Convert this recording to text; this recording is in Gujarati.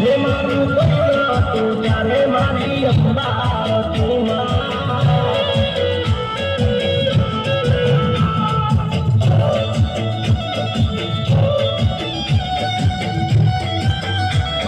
હે મારું તું ચાલે મારી અંબા તું મા.